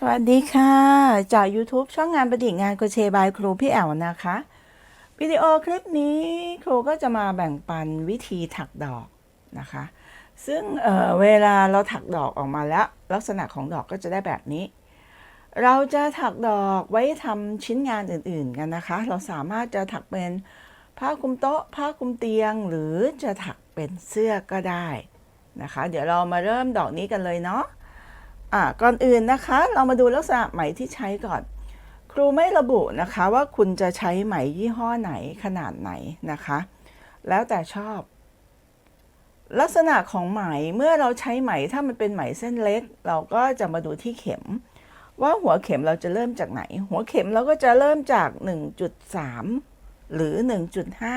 สวัสดีค่ะ จาก YouTube ช่องงานประดิษฐ์งานโคเชบายครูพี่แอลนะคะ วิดีโอคลิปนี้ครูก็จะมาแบ่งปันวิธีถักดอกนะคะ ซึ่งเเวลาเราถักดอกออกมาแล้ว ลักษณะของดอกก็จะได้แบบนี้ เราจะถักดอกไว้ทำชิ้นงานอื่นๆกันนะคะ เราสามารถจะถักเป็นผ้าคลุมโต๊ะ ผ้าคลุมเตียง หรือจะถักเป็นเสื้อก็ได้นะคะ เดี๋ยวเรามาเริ่มดอกนี้กันเลยเนาะ อ่าก่อนอื่นนะคะ เรามาดูลักษณะไหมที่ใช้ก่อน ครูไม่ระบุนะคะว่าคุณจะใช้ไหมยี่ห้อไหนขนาดไหนนะคะ แล้วแต่ชอบ ลักษณะของไหมเมื่อเราใช้ไหมถ้ามันเป็นไหมเส้นเล็ก เราก็จะมาดูที่เข็ม ว่าหัวเข็มเราจะเริ่มจากไหน หัวเข็มเราก็จะเริ่มจาก 1.3 หรือ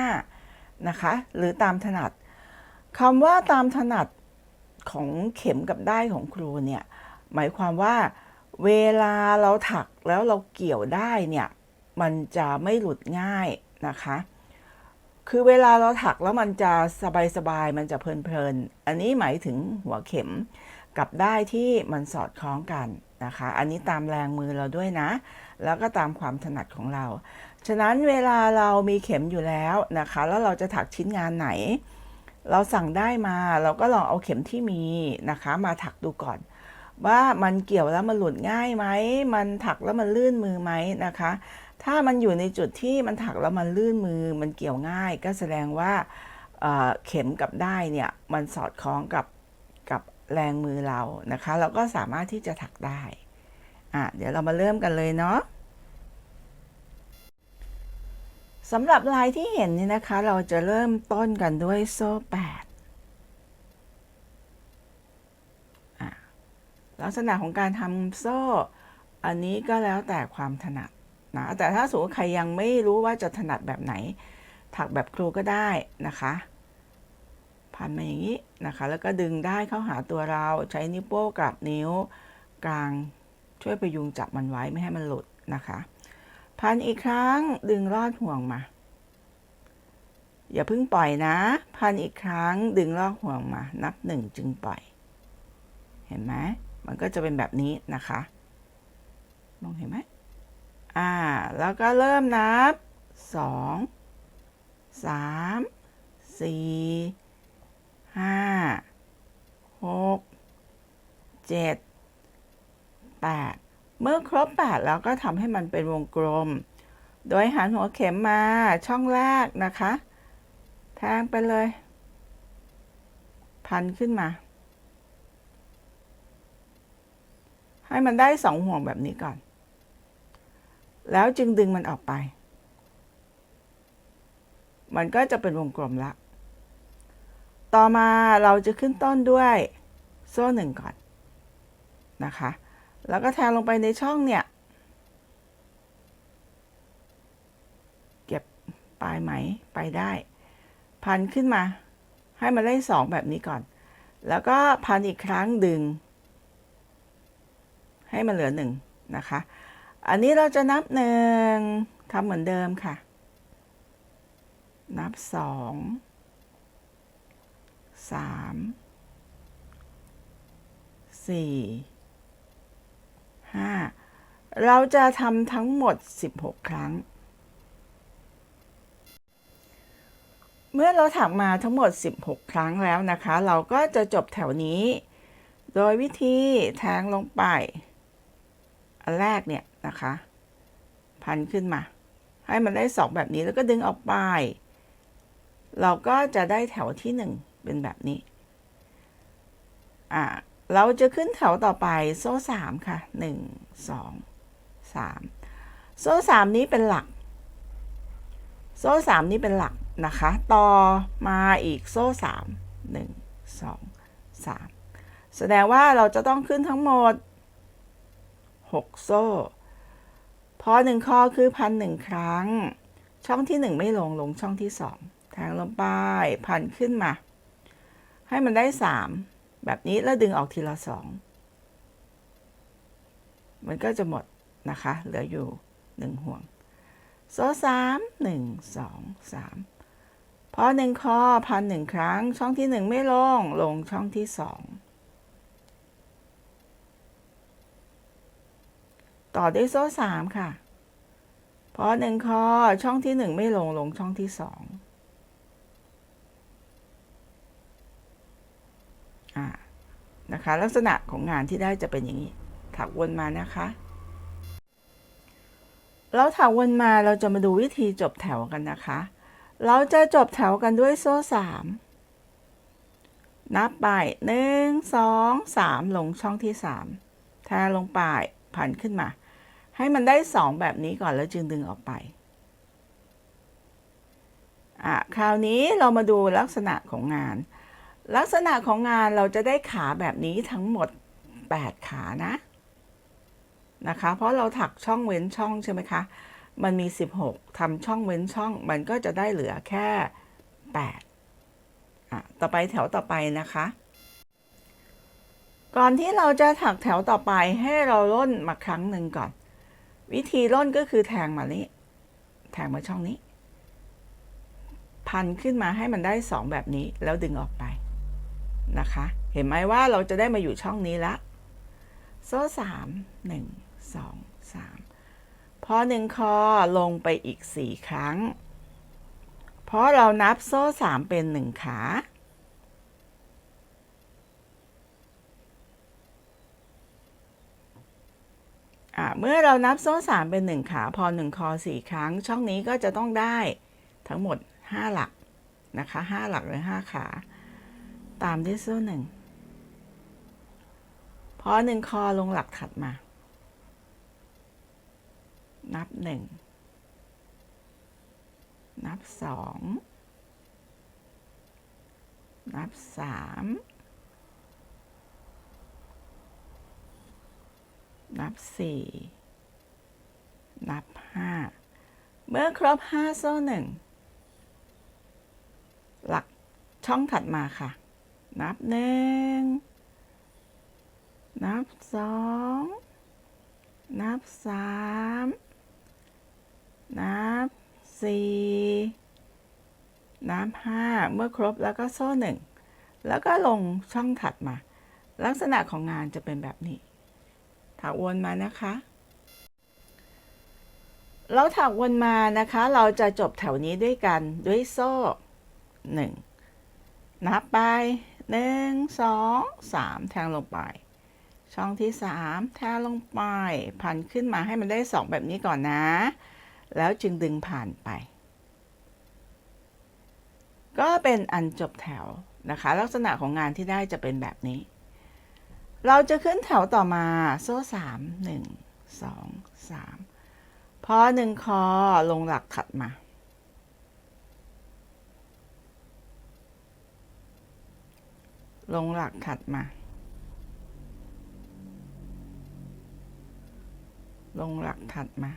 1.5 นะคะ หรือตามถนัดคำว่าตามถนัดของเข็มกับได้ของครูเนี่ย หมายความว่า เวลาเราถักแล้วเราเกี่ยวได้เนี่ย มันจะไม่หลุดง่ายนะคะ คือเวลาเราถักแล้วมันจะสบายๆมันจะเพลินๆ อันนี้หมายถึงหัวเข็มกับได้ที่มันสอดคล้องกันนะคะ อันนี้ตามแรงมือเราด้วยนะ แล้วก็ตามความถนัดของเรา ฉะนั้นเวลาเรามีเข็มอยู่แล้วนะคะ แล้วเราจะถักชิ้นงานไหน เราสั่งได้มาเราก็ลองเอาเข็มที่มีนะคะ มาถักดูก่อน ว่ามันเกี่ยวแล้วมันหลุดง่ายไหม มันถักแล้วมันลื่นมือไหมนะคะ ถ้ามันอยู่ในจุดที่มันถักแล้วมันลื่นมือ มันเกี่ยวง่าย ก็แสดงว่าเข็มกับได้เนี่ยมันสอดคล้องกับกับแรงมือเรานะคะ เราก็สามารถที่จะถักได้อะเดี๋ยวเรามาเริ่มกันเลยเนาะสำหรับลายที่เห็นนี่นะคะ เราจะเริ่มต้นกันด้วยโซ่8 ลักษณะของการทำโซ่ อันนี้ก็แล้วแต่ความถนัดนะแต่ถ้าสมมติใครยังไม่รู้ว่าจะถนัดแบบไหน ถักแบบครูก็ได้นะคะพันมาอย่างนี้นะคะ แล้วก็ดึงได้เข้าหาตัวเราใช้นิ้วโป้งกับนิ้วกลางช่วยประยุงจับมันไว้ไม่ให้มันหลุดนะคะ พันอีกครั้งดึงรอดห่วงมา อย่าเพิ่งปล่อยนะ พันอีกครั้งดึงรอดห่วงมา นับหนึ่งจึงปล่อย เห็นไหม มันก็จะเป็นแบบนี้นะคะ มองเห็นไหมอ่า แล้วก็เริ่มนับสองสามสี่ห้าหกเจ็ดแปดเมื่อครบแปดแล้วก็ทำให้มันเป็นวงกลม โดยหันหัวเข็มมาช่องแรกนะคะ แทงไปเลย พันขึ้นมา ให้มันได้สองห่วงแบบนี้ก่อน แล้วจึงดึงมันออกไป มันก็จะเป็นวงกลมละ ต่อมาเราจะขึ้นต้นด้วยโซ่หนึ่งก่อนนะคะ แล้วก็แทงลงไปในช่องเนี่ย เก็บปลายไหมไปได้ พันขึ้นมา ให้มันได้สองแบบนี้ก่อน แล้วก็พันอีกครั้งดึง ให้มันเหลือหนึ่งนะคะ อันนี้เราจะนับหนึ่งทำเหมือนเดิมค่ะ นับสองสามสี่ห้าเราจะทำทั้งหมด 16 ครั้ง เมื่อเราถักมาทั้งหมด 16 ครั้งแล้วนะคะ เราก็จะจบแถวนี้ โดยวิธีแทงลงไป อันแรกเนี่ยนะคะ พันขึ้นมา ให้มันได้สองแบบนี้แล้วก็ดึงออกไป เราก็จะได้แถวที่หนึ่งเป็นแบบนี้ อ่า เราจะขึ้นแถวต่อไปโซ่สามค่ะหนึ่งสองสามโซ่สามนี้เป็นหลัก โซ่สามนี้เป็นหลักนะคะ ต่อมาอีกโซ่สามหนึ่งสองสามแสดงว่าเราจะต้องขึ้นทั้งหมด 6 โซ่พอหนึ่งข้อคือพันหนึ่งครั้ง ช่องที่ 1 ไม่ลงลงช่องที่ 2ทงลงไปพันขึ้นมา ให้มันได้ 3 แบบนี้แล้วดึงออกทีละ 2 มันก็จะหมดนะคะ เหลืออยู่ 1 ห่วง โซ่สามหนึ่งสองสามพอหนึ่งข้อพันหนึ่งครั้ง ช่องที่หนึ่งไม่ลงลงช่องที่สอง ต่อด้วยโซ่สามค่ะ เพอหนึ่งคอช่องที่หนึ่งไม่ลงลงช่องที่สองอ่านะคะ ลักษณะของงานที่ได้จะเป็นอย่างนี้ ถักวนมานะคะแล้วถักวนมาเราจะมาดูวิธีจบแถวกันนะคะ เราจะจบแถวกันด้วยโซ่สามนับไปหนึ่งสองสามลงช่องที่สามแทงลงไปผันขึ้นมา ให้มันได้สองแบบนี้ก่อนแล้วจึงดึงออกไป อะ คราวนี้เรามาดูลักษณะของงาน ลักษณะของงานเราจะได้ขาแบบนี้ทั้งหมด 8 ขานะ นะคะ เพราะเราถักช่องเว้นช่องใช่ไหมคะ มันมี 16ทำช่องเว้นช่อง มันก็จะได้เหลือแค่ 8 อะ ต่อไปแถวต่อไปนะคะก่อนที่เราจะถักแถวต่อไปให้เราล่นมาครั้งหนึ่งก่อน วิธีล่นก็คือแทงมานี้แทงมาช่องนี้ พันขึ้นมาให้มันได้สองแบบนี้แล้วดึงออกไปนะคะ เห็นไหมว่าเราจะได้มาอยู่ช่องนี้ละ โซ่สามหนึ่งสองสามพอหนึ่งคอลงไปอีกสี่ครั้ง เพราะเรานับโซ่สามเป็นหนึ่งขา เมื่อเรานับโซ่3เป็น 1 ขาพอ 1 คอ 4 ครั้ง ช่องนี้ก็จะต้องได้ทั้งหมด 5 หลักนะคะ 5 หลักหรือ 5 ขา ตามด้วยโซ่1พอ 1 คอลงหลักถัดมา นับ 1 นับ 2 นับ 3 นับสี่นับห้าเมื่อครบห้าโซ่หนึ่งหลักช่องถัดมาค่ะ นับหนึ่งนับสองนับสามนับสี่นับห้าเมื่อครบแล้วก็โซ่หนึ่งแล้วก็ลงช่องถัดมา ลักษณะของงานจะเป็นแบบนี้ ถักวนมานะคะเราถักวนมานะคะ เราจะจบแถวนี้ด้วยกันด้วยโซ่หนึ่งนับไปหนึ่งสองสามแทงลงไป ช่องที่สามแทงลงไป พันขึ้นมาให้มันได้สองแบบนี้ก่อนนะ แล้วจึงดึงผ่านไป ก็เป็นอันจบแถวนะคะ ลักษณะของงานที่ได้จะเป็นแบบนี้ เราจะขึ้นแถวต่อมาโซ่สามหนึ่งสองสามพอหนึ่งคอลงหลักถัดมา ลงหลักถัดมา ลงหลักถัดมา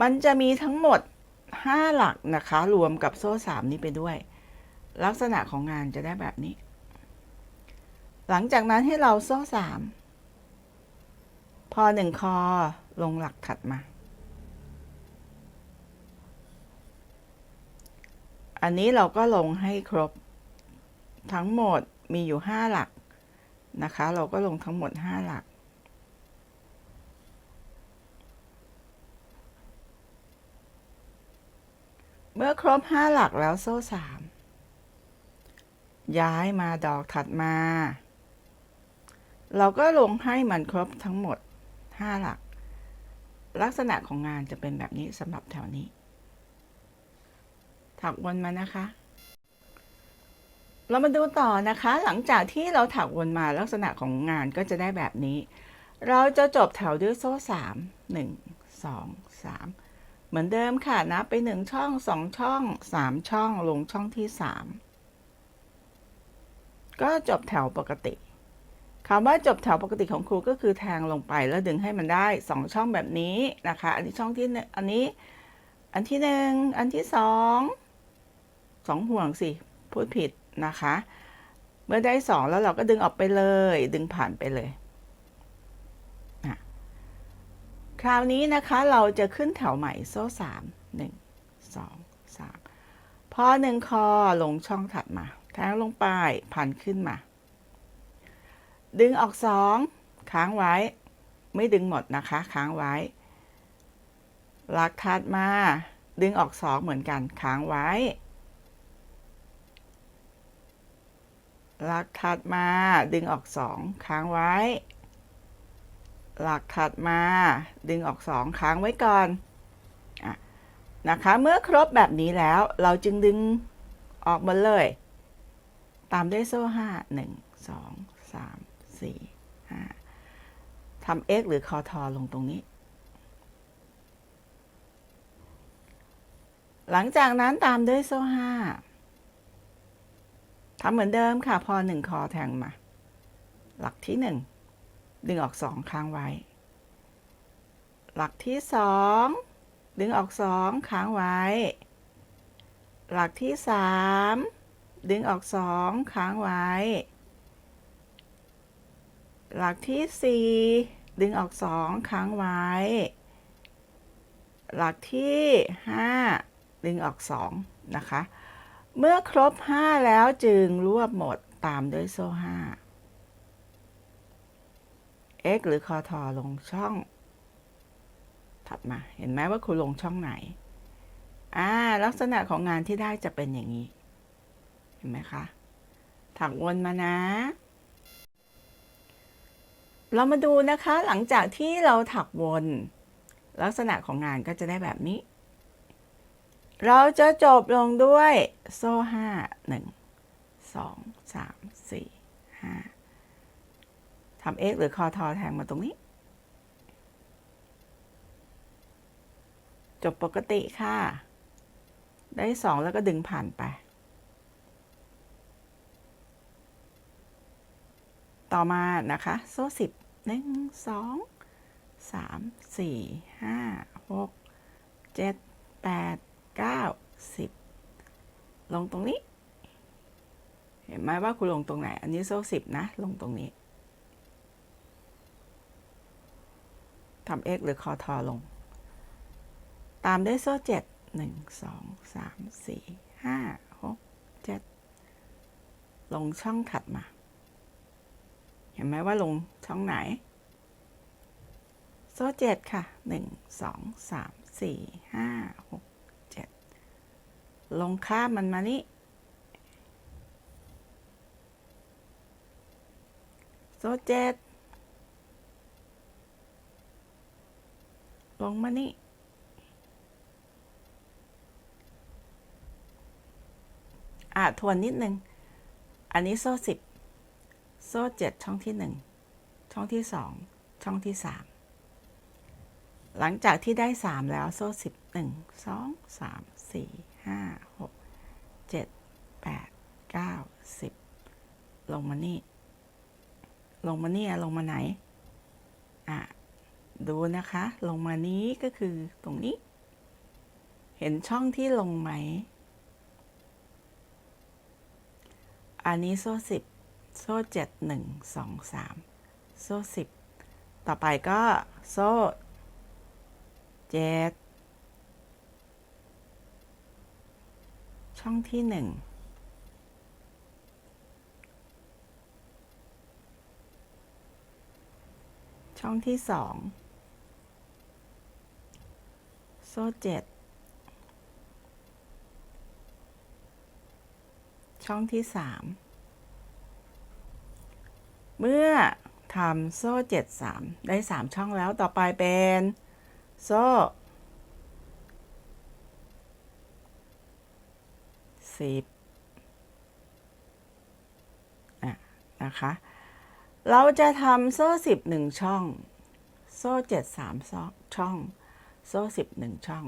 มันจะมีทั้งหมด 5 หลักนะคะ รวมกับโซ่ 3 นี้ไปด้วย ลักษณะของงานจะได้แบบนี้ หลังจากนั้นให้เราโซ่3พอ1คอลงหลักถัดมา อันนี้เราก็ลงให้ครบ ทั้งหมดมีอยู่5หลักนะคะ เราก็ลงทั้งหมด5หลัก เมื่อครบ5หลักแล้วโซ่3ย้ายมาดอกถัดมา เราก็ลงให้มันครบทั้งหมด 5 หลัก ลักษณะของงานจะเป็นแบบนี้สำหรับแถวนี้ ถักวนมานะคะ เรามาดูต่อนะคะ หลังจากที่เราถักวนมาลักษณะของงานก็จะได้แบบนี้ เราจะจบแถวด้วยโซ่สามหนึ่งสองสามเหมือนเดิมค่ะนับไปหนึ่งช่องสองช่องสามช่องลงช่องที่สามก็จบแถวปกติ คำว่าจบแถวปกติของครูก็คือแทงลงไปแล้วดึงให้มันได้สองช่องแบบนี้นะคะ อันนี้ช่องที่อันนี้ อันที่หนึ่งอันที่สองสองห่วงสิ พูดผิดนะคะ เมื่อได้สองแล้วเราก็ดึงออกไปเลย ดึงผ่านไปเลยคราวนี้นะคะเราจะขึ้นแถวใหม่โซ่สามหนึ่งสองสามพอหนึ่งคอลงช่องถัดมา แทงลงไปพันขึ้นมา ดึงออกสองค้างไว้ ไม่ดึงหมดนะคะค้างไว้หลักถัดมา ดึงออกสองเหมือนกันค้างไว้หลักถัดมาดึงออกสองค้างไว้หลักถัดมาดึงออกสองค้างไว้ก่อนอะนะคะเมื่อครบแบบนี้แล้วเราจึงดึงออกมาเลย ตามด้วยโซ่ห้าหนึ่งสอง สามสี่ห้าทำ x หรือคอทอลงตรงนี้ หลังจากนั้นตามด้วยโซ่ห้าทำเหมือนเดิมค่ะ พอหนึ่งคอแทงมา หลักที่หนึ่งดึงออกสองค้างไว้ หลักที่สองดึงออกสองค้างไว้ หลักที่สามดึงออกสองค้างไว้ หลักที่สี่ดึงออกสองค้างไว้ หลักที่ห้าดึงออกสองนะคะ เมื่อครบห้าแล้วจึงรวบหมดตามด้วยโซ่ห้า x หรือคอทอลงช่อง ถัดมา เห็นไหมว่าคุณลงช่องไหน อ่า ลักษณะของงานที่ได้จะเป็นอย่างนี้ เห็นไหมคะ ถักวนมานะ เรามาดูนะคะหลังจากที่เราถักวน ลักษณะของงานก็จะได้แบบนี้ เราจะจบลงด้วยโซ่ห้าหนึ่งสองสามสี่ห้าทำ x หรือคอทอแทงมาตรงนี้ จบปกติค่ะ ได้สองแล้วก็ดึงผ่านไป ต่อมานะคะ โซ่สิบหนึ่งสองสามสี่ห้าหกเจ็ดแปดเก้าสิบลงตรงนี้ เห็นไหมว่าคุณลงตรงไหน อันนี้โซ่สิบนะ ลงตรงนี้ทำ x หรือคอทอลง ตามด้วยโซ่เจ็ดหนึ่งสองสามสี่ห้าหกเจ็ดลงช่องถัดมา ห็นไหมว่าลงช่องไหน โซ่เจ็ดค่ะหนึ่งสองสามสี่ห้าหกเจ็ดลงข้ามมันมานี่โซ่เจ็ดลงมานี่อะทวนนิดนึง อันนี้โซ่สิบ โซ่เจ็ดช่องที่หนึ่งช่องที่สองช่องที่สามหลังจากที่ได้สามแล้วโซ่สิบหนึ่งสองสามสี่ห้าหกเจ็ดแปดเก้าสิบลงมานี่ ลงมานี่ลงมาไหน อะ ดูนะคะ ลงมานี้ก็คือตรงนี้ เห็นช่องที่ลงไหม อันนี้โซ่สิบ โซ่เจ็ดหนึ่งสองสามโซ่สิบต่อไปก็โซ่เจ็ดช่องที่หนึ่งช่องที่สองโซ่เจ็ดช่องที่สาม เมื่อทำโซ่เจ็ดสามได้สามช่องแล้วต่อไปเป็นโซ่สิบอะนะคะ เราจะทำโซ่สิบหนึ่งช่อง โซ่เจ็ดสามช่อง โซ่สิบหนึ่งช่อง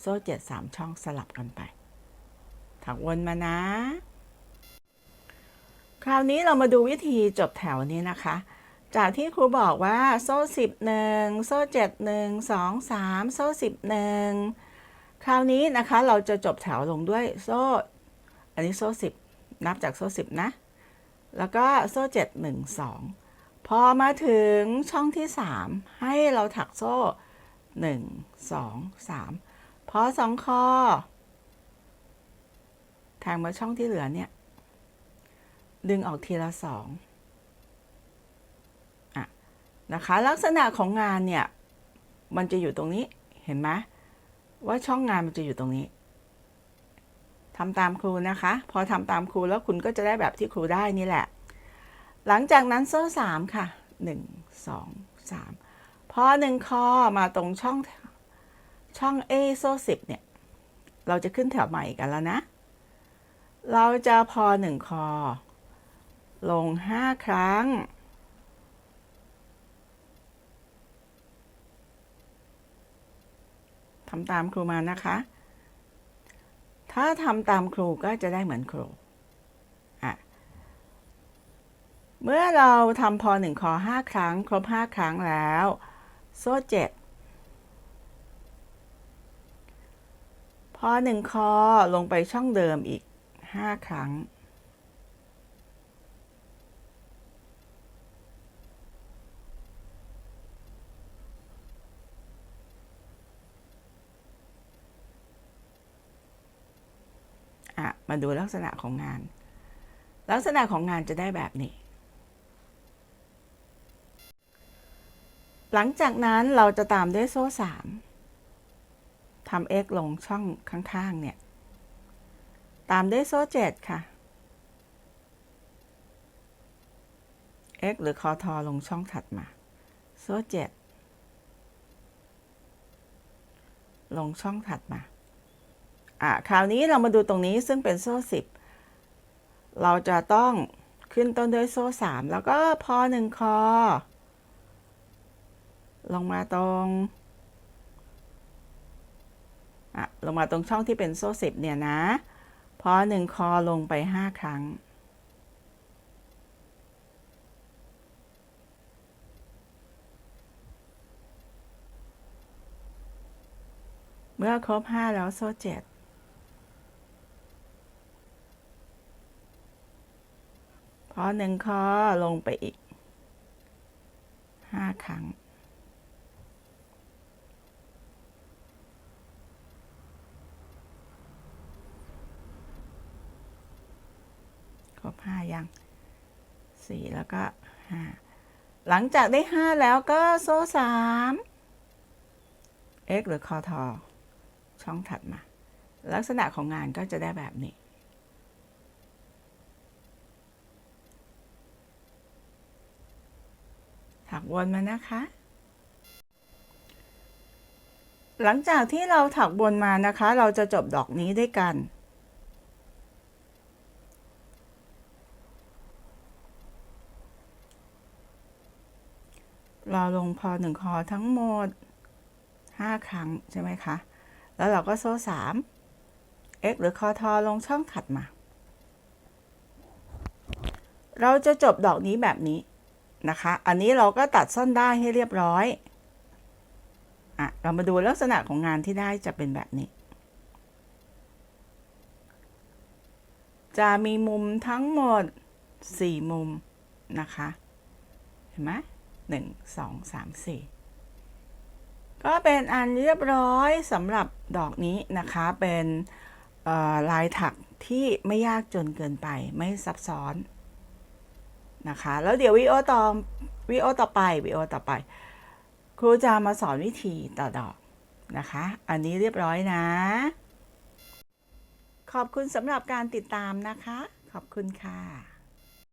โซ่เจ็ดสามช่องสลับกันไปถักวนมานะ คราวนี้เรามาดูวิธีจบแถวนี้นะคะ จากที่ครูบอกว่าโซ่สิบหนึ่งโซ่เจ็ดหนึ่งสองสามโซ่สิบหนึ่งคราวนี้นะคะเราจะจบแถวลงด้วยโซ่ อันนี้โซ่สิบนับจากโซ่สิบนะ แล้วก็โซ่เจ็ดหนึ่งสองพอมาถึงช่องที่สามให้เราถักโซ่หนึ่งสองสามพอสองคอแทงมาช่องที่เหลือเนี่ย ดึงออกทีละสองอะนะคะลักษณะของงานเนี่ย มันจะอยู่ตรงนี้เห็นไหมว่าช่องงานมันจะอยู่ตรงนี้ทำตามครูนะคะ พอทำตามครูแล้วคุณก็จะได้แบบที่ครูได้นี่แหละ หลังจากนั้นโซ่สามค่ะหนึ่งสองสามพอหนึ่งคอมาตรงช่องช่อง A โซ่สิบเนี่ย เราจะขึ้นแถวใหม่กันแล้วนะ เราจะพอหนึ่งคอ ลงห้าครั้ง ทำตามครูมานะคะ ถ้าทำตามครูก็จะได้เหมือนครูอะเมื่อเราทำพอหนึ่งคอห้าครั้ง ครบห้าครั้งแล้ว โซ่เจ็ดพอหนึ่งคอลงไปช่องเดิมอีกห้าครั้ง อะ มาดูลักษณะของงาน ลักษณะของงานจะได้แบบนี้ หลังจากนั้นเราจะตามด้วยโซ่สามทำ x ลงช่องข้างๆเนี่ย ตามด้วยโซ่เจ็ดค่ะ x หรือคอทอลงช่องถัดมา โซ่เจ็ดลงช่องถัดมา่ะคราวนี้เรามาดูตรงนี้ซึ่งเป็นโซ่สิบเราจะต้องขึ้นต้นด้วยโซ่สามแล้วก็พอหนึ่งคอ ลงมาตรงลงมาตรงช่องที่เป็นโซ่สิบเนี่ยนะ พอหนึ่งคอลงไปห้าครั้งเมื่อครบ 5 แล้วโซ่7 ข้อหนึ่งข้อลงไปอีกห้าครั้ง ครบห้ายังสี่แล้วก็ห้าหลังจากได้ห้าแล้วก็โซ่สาม x หรือคอทอช่องถัดมา ลักษณะของงานก็จะได้แบบนี้ วนมานะคะ หลังจากที่เราถักวนมานะคะ เราจะจบดอกนี้ด้วยกัน เราลงพอหนึ่งคอทั้งหมด 5 ครั้งใช่ไหมคะ แล้วเราก็โซ่3 x หรือคอทอลงช่องถัดมาเราจะจบดอกนี้แบบนี้ นะคะ อันนี้เราก็ตัดส้นได้ให้เรียบร้อยอะเรามาดูลักษณะของงานที่ได้จะเป็นแบบนี้ จะมีมุมทั้งหมด 4 มุมนะคะ เห็นไหมหนึ่งสองสามสี่ก็เป็นอันเรียบร้อยสำหรับดอกนี้นะคะ เป็นลายถักที่ไม่ยากจนเกินไปไม่ซับซ้อน นะคะ แล้วเดี๋ยววิดีโอต่อวิดีโอต่อไปวิดีโอต่อไป ครูจะมาสอนวิธีต่อดอกนะคะ อันนี้เรียบร้อยนะ ขอบคุณสำหรับการติดตามนะคะ ขอบคุณค่ะ